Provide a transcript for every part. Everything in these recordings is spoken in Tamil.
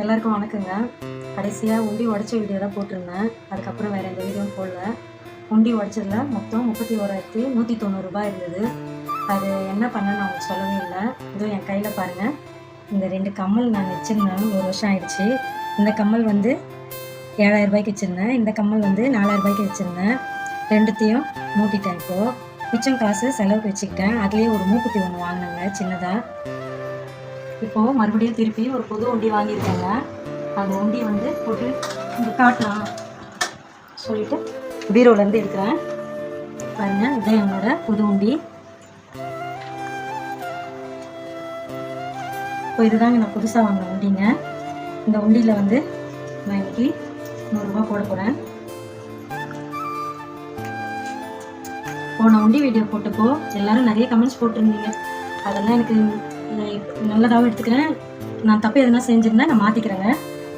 எல்லாருக்கும் வணக்கங்க. கடைசியாக உண்டி உடச்ச வீடியோ தான் போட்டிருந்தேன். அதுக்கப்புறம் வேறு எந்த வீடியோவும் போடல. உண்டி உடச்சதுல மொத்தம் முப்பத்தி ஓராயிரத்தி நூற்றி தொண்ணூறுரூபா இருந்தது. அது என்ன பண்ண நான் உங்களுக்கு சொல்லவே இல்லை. இதுவும் என் கையில் பாருங்கள் இந்த ரெண்டு கம்மல் நான் வச்சுருந்தேன். ஒரு வருஷம் ஆயிடுச்சு. இந்த கம்மல் வந்து ஏழாயிரம் ரூபாய்க்கு வச்சுருந்தேன். இந்த கம்மல் வந்து நாலாயிரம் ரூபாய்க்கு வச்சுருந்தேன். ரெண்டுத்தையும் மூட்டிட்டேன் இப்போது மிச்சம் காசு செலவுக்கு வச்சுக்கிட்டேன். அதுலேயே ஒரு மூக்குத்தி ஒன்று வாங்கினேங்க சின்னதாக இப்போது மறுபடியும் திருப்பி ஒரு புது உண்டி வாங்கியிருக்கேங்க. அந்த உண்டி வந்து போட்டு இங்கே காட்டலாம் சொல்லிட்டு பீரோலேருந்து எடுக்கிறேன். பாருங்க இதுதான் என்னோட புது உண்டி. இப்போ இதுதாங்க நான் புதுசாக வாங்கின உண்டிங்க. இந்த உண்டியில் வந்து நான் இன்னைக்கு நூறுரூவா போட போகிறேன் போன உண்டி வீடியோ போட்டப்போ எல்லாரும் நிறைய கமெண்ட்ஸ் போட்டிருந்தீங்க. அதெல்லாம் எனக்கு நல்லதாகவும் எடுத்துக்கிறேன். நான் தப்பு எதுனா செஞ்சிருந்தேன் நான் மாற்றிக்கிறேங்க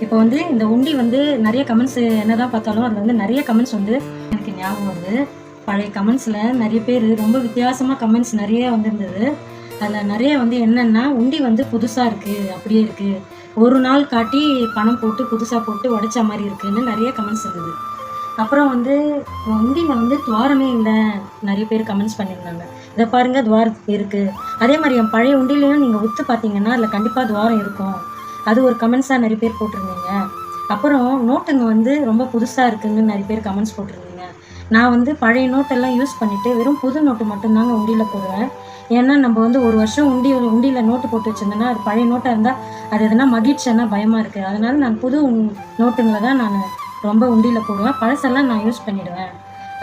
இப்போ வந்து இந்த உண்டி வந்து நிறைய கமெண்ட்ஸ் என்னதான் பார்த்தாலும் அதில் வந்து நிறைய கமெண்ட்ஸ் வந்து எனக்கு ஞாபகம் வருது. பழைய கமெண்ட்ஸில் நிறைய பேர் ரொம்ப வித்தியாசமாக கமெண்ட்ஸ் நிறைய வந்திருந்தது. அதில் நிறைய வந்து என்னென்னா உண்டி வந்து புதுசாக இருக்குது அப்படியே இருக்குது ஒரு நாள் காட்டி பணம் போட்டு புதுசாக போட்டு உடைச்ச மாதிரி இருக்குதுன்னு நிறைய கமெண்ட்ஸ் இருந்தது. அப்புறம் வந்து உண்டியில் வந்து துவாரமே இல்லை. நிறைய பேர் கமெண்ட்ஸ் பண்ணியிருந்தாங்க. இதை பாருங்கள் துவாரம் இருக்குது அதே மாதிரி என் பழைய உண்டிலையும் நீங்கள் உத்து பார்த்தீங்கன்னா அதில் கண்டிப்பாக துவாரம் இருக்கும். அது ஒரு கமெண்ட்ஸாக நிறைய பேர் போட்டிருந்தீங்க. அப்புறம் நோட்டுங்க வந்து ரொம்ப புதுசாக இருக்குங்கன்னு நிறைய பேர் கமெண்ட்ஸ் போட்டிருந்தீங்க. நான் வந்து பழைய நோட்டெல்லாம் யூஸ் பண்ணிவிட்டு வெறும் புது நோட்டு மட்டும்தாங்க உண்டியில் போடுவேன். ஏன்னா நம்ம வந்து ஒரு வருஷம் உண்டி உண்டியில் நோட்டு போட்டு வச்சிருந்தேன்னா அது பழைய நோட்டாக இருந்தால் அது எதனா மகிழ்ச்சின்னா பயமாக இருக்குது அதனால நான் புது நோட்டுங்களை தான் நான் ரொம்ப உண்டியில் போடுவேன். பழசெல்லாம் நான் யூஸ் பண்ணிடுவேன்.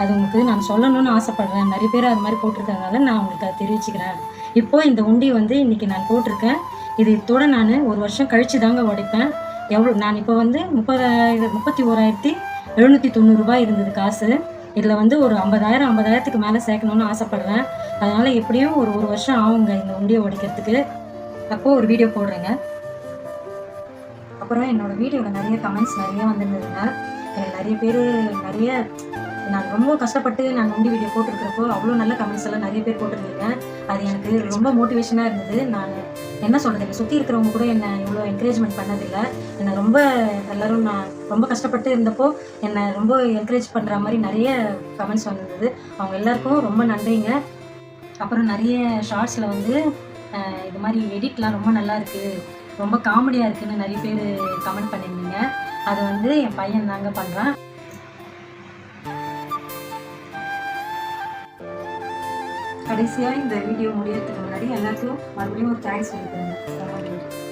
அது உங்களுக்கு நான் சொல்லணும்னு ஆசைப்படுறேன். நிறைய பேர் அது மாதிரி போட்டிருக்கறதுனால நான் உங்களுக்கு அதை தெரிவிச்சுக்கிறேன். இப்போ இந்த உண்டி வந்து இன்னைக்கு நான் போட்டிருக்கேன். இது இதோட நான் ஒரு வருஷம் கழிச்சு தாங்க உடைப்பேன். எவ்வளோ நான் இப்போ வந்து முப்பதாயிரம் முப்பத்தி ஓராயிரத்தி எழுநூற்றி தொண்ணூறுரூபா இருந்தது காசு. இதில் வந்து ஒரு ஐம்பதாயிரம் ஐம்பதாயிரத்துக்கு மேலே சேர்க்கணும்னு ஆசைப்பட்றேன். அதனால் எப்படியும் ஒரு ஒரு வருஷம் ஆகுங்க இந்த உண்டியை உடைக்கிறதுக்கு. அப்போது ஒரு வீடியோ போடுறேங்க. அப்புறம் என்னோட வீடியோவில் நிறைய கமெண்ட்ஸ் நிறைய வந்திருந்ததுங்க. எனக்கு நிறைய பேர் நிறைய நான் ரொம்ப கஷ்டப்பட்டு நான் உண்டி வீடியோ போட்டிருக்கிறப்போ அவ்வளோ நல்ல கமெண்ட்ஸ் எல்லாம் நிறைய பேர் போட்டிருந்தீங்க. அது எனக்கு ரொம்ப மோட்டிவேஷனாக இருந்தது. நான் என்ன சொல்கிறது என்னை சுற்றி இருக்கிறவங்க கூட என்னை இவ்வளோ என்கரேஜ்மெண்ட் பண்ணதில்லை. என்னை ரொம்ப எல்லோரும் நான் ரொம்ப கஷ்டப்பட்டு இருந்தப்போ என்னை ரொம்ப என்கரேஜ் பண்ணுற மாதிரி நிறைய கமெண்ட்ஸ் வந்திருந்தது. அவங்க எல்லாருக்கும் ரொம்ப நன்றிங்க. அப்புறம் நிறைய ஷார்ட்ஸில் வந்து இது மாதிரி எடிட்லாம் ரொம்ப நல்லா இருக்குது ரொம்ப காமெடியாக இருக்குன்னு நிறைய பேர் கமெண்ட் பண்ணியிருந்தீங்க. அது வந்து என் பையன் தாங்க பண்ணுறான் கடைசியாக இந்த வீடியோ முடியறதுக்கு முன்னாடி எல்லாத்துக்கும் மறுபடியும் ஒரு தேங்க்ஸ் சொல்லிக்கிறேங்க நன்றி